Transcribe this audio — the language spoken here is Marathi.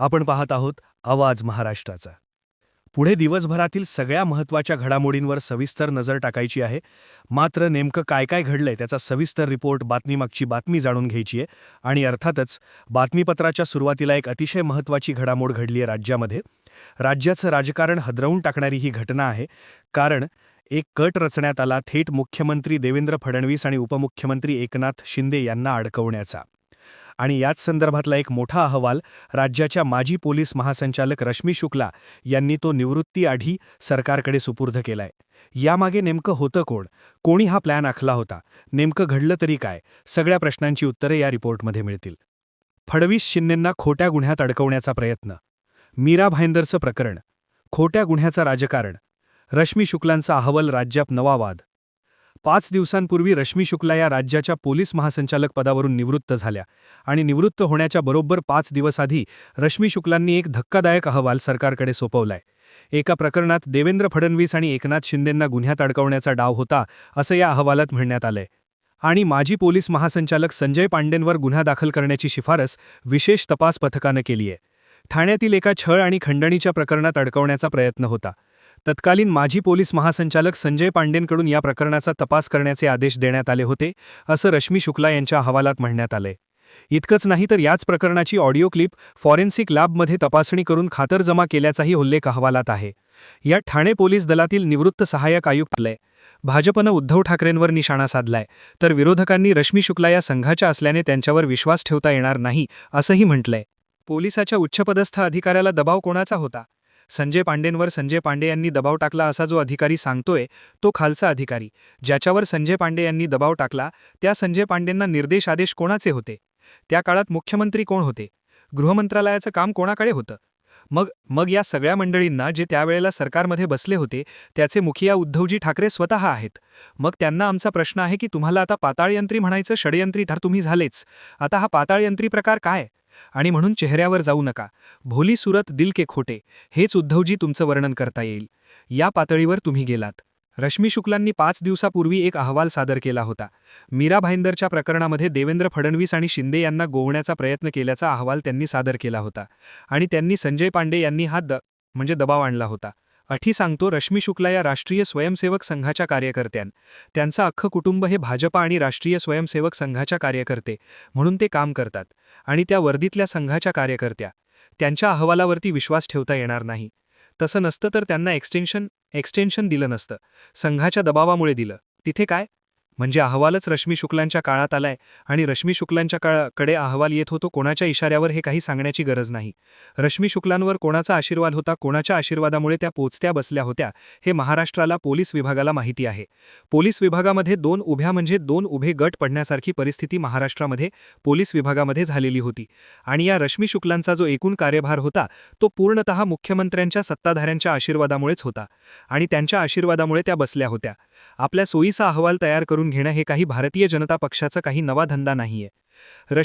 आपण पाहत आहोत आवाज महाराष्ट्राचा. पुढे दिवसभरातील सगळ्या महत्त्वाच्या घडामोडींवर सविस्तर नजर टाकायची आहे. मात्र नेमकं काय काय घडलंय त्याचा सविस्तर रिपोर्ट बातमीमागची बातमी जाणून घ्यायची आहे. आणि अर्थातच बातमीपत्राच्या सुरुवातीला एक अतिशय महत्त्वाची घडामोड घडली आहे राज्यामध्ये. राज्याचं राजकारण हदरवून टाकणारी ही घटना आहे. कारण एक कट रचण्यात आला थेट मुख्यमंत्री देवेंद्र फडणवीस आणि उपमुख्यमंत्री एकनाथ शिंदे यांना अडकवण्याचा. आणि याच संदर्भातला एक मोठा अहवाल राज्याच्या माजी पोलीस महासंचालक रश्मी शुक्ला यांनी तो निवृत्तीआधी सरकारकडे सुपूर्द केलाय. यामागे नेमकं होतं कोण? कोणी हा प्लॅन आखला होता? नेमकं घडलं तरी काय? सगळ्या प्रश्नांची उत्तरे या रिपोर्टमध्ये मिळतील. फडवीस शिंदेंना खोट्या गुन्ह्यात अडकवण्याचा प्रयत्न. मीरा भाईंदरचं प्रकरण. खोट्या गुन्ह्याचं राजकारण. रश्मी शुक्लांचा अहवाल राज्यात नवा वाद. पाच दिवसांपूर्वी रश्मी शुक्ला या राज्याच्या पोलीस महासंचालक पदावरून निवृत्त झाल्या आणि निवृत्त होण्याच्या बरोबर पाच दिवस आधी रश्मी शुक्लांनी एक धक्कादायक अहवाल सरकारकडे सोपवलाय. एका प्रकरणात देवेंद्र फडणवीस आणि एकनाथ शिंदेंना गुन्ह्यात अडकवण्याचा डाव होता असं या अहवालात म्हणण्यात आलंय. आणि माजी पोलीस महासंचालक संजय पांडेंवर गुन्हा दाखल करण्याची शिफारस विशेष तपास पथकानं केली आहे ठाण्यातील एका छळ आणि खंडणीच्या प्रकरणात अडकवण्याचा प्रयत्न होता. तत्कालीन माजी पोलीस महासंचालक संजय पांडेंकडून या प्रकरणाचा तपास करण्याचे आदेश देण्यात आले होते असं रश्मी शुक्ला यांच्या अहवालात म्हणण्यात आलंय. इतकंच नाही तर याच प्रकरणाची ऑडिओ क्लिप फॉरेन्सिक लॅबमध्ये तपासणी करून खातरजमा केल्याचाही उल्लेख अहवालात आहे. या ठाणे पोलीस दलातील निवृत्त सहाय्यक आयुक्तलय भाजपनं उद्धव ठाकरेंवर निशाणा साधलाय. तर विरोधकांनी रश्मी शुक्ला या संघाच्या असल्याने त्यांच्यावर विश्वास ठेवता येणार नाही असंही म्हटलंय. पोलिसाच्या उच्चपदस्थ अधिकाऱ्याला दबाव कोणाचा होता? संजय पांडेंवर संजय पांडे यांनी दबाव टाकला असा जो अधिकारी सांगतोय तो खालसा अधिकारी. ज्याच्यावर संजय पांडे यांनी दबाव टाकला त्या संजय पांडेंना निर्देश आदेश कोणाचे होते? त्या काळात मुख्यमंत्री कोण होते? गृहमंत्रालयाचं काम कोणाकडे होतं? मग मग या सगळ्या मंडळींना जे त्यावेळेला सरकारमध्ये बसले होते त्याचे मुखिया उद्धवजी ठाकरे स्वतः आहेत. मग त्यांना आमचा प्रश्न आहे की तुम्हाला आता पाताळयंत्री म्हणायचं षडयंत्री ठर तुम्ही झालेच. आता हा पाताळयंत्री प्रकार काय? आणि म्हणून चेहऱ्यावर जाऊ नका. भोली सुरत दिल के खोटे हेच उद्धवजी तुमचं वर्णन करता येईल. या पातळीवर तुम्ही गेलात. रश्मी शुक्लांनी पाच दिवसापूर्वी एक अहवाल सादर केला होता. मीरा भाईंदरच्या प्रकरणामध्ये देवेंद्र फडणवीस आणि शिंदे यांना गोवण्याचा प्रयत्न केल्याचा अहवाल त्यांनी सादर केला होता. आणि त्यांनी संजय पांडे यांनी हा द म्हणजे दबाव आणला होता. अठी सांगतो रश्मी शुक्ला या राष्ट्रीय स्वयंसेवक संघाच्या कार्यकर्त्यां त्यांचं अख्खं कुटुंब हे भाजपा आणि राष्ट्रीय स्वयंसेवक संघाच्या कार्यकर्ते म्हणून ते काम करतात आणि त्या वर्दीतल्या संघाच्या कार्यकर्त्या. त्यांच्या अहवालावरती विश्वास ठेवता येणार नाही. तसं नसतं तर त्यांना एक्सटेन्शन एक्सटेन्शन दिलं नसतं. संघाच्या दबावामुळे दिलं. तिथे काय? म्हणजे अहवालच रश्मी शुक्लांच्या काळात आलाय आणि रश्मी शुक्लांच्या काळाकडे अहवाल येत होतो कोणाच्या इशाऱ्यावर हे काही सांगण्याची गरज नाही. रश्मी शुक्लांवर कोणाचा आशीर्वाद होता कोणाच्या आशीर्वादामुळे त्या पोचत्या बसल्या होत्या हे महाराष्ट्राला पोलीस विभागाला माहिती आहे. पोलीस विभागामध्ये दोन उभ्या म्हणजे दोन उभे गट पडण्यासारखी परिस्थिती महाराष्ट्रामध्ये पोलीस विभागामध्ये झालेली होती. आणि या रश्मी शुक्लांचा जो एकूण कार्यभार होता तो पूर्णतः मुख्यमंत्र्यांच्या सत्ताधाऱ्यांच्या आशीर्वादामुळेच होता. आणि त्यांच्या आशीर्वादामुळे त्या बसल्या होत्या. आपल्या सोयीचा अहवाल तयार करून घेणं हे काही भारतीय जनता पक्षाचं काही नवा धंदा नाहीये. रश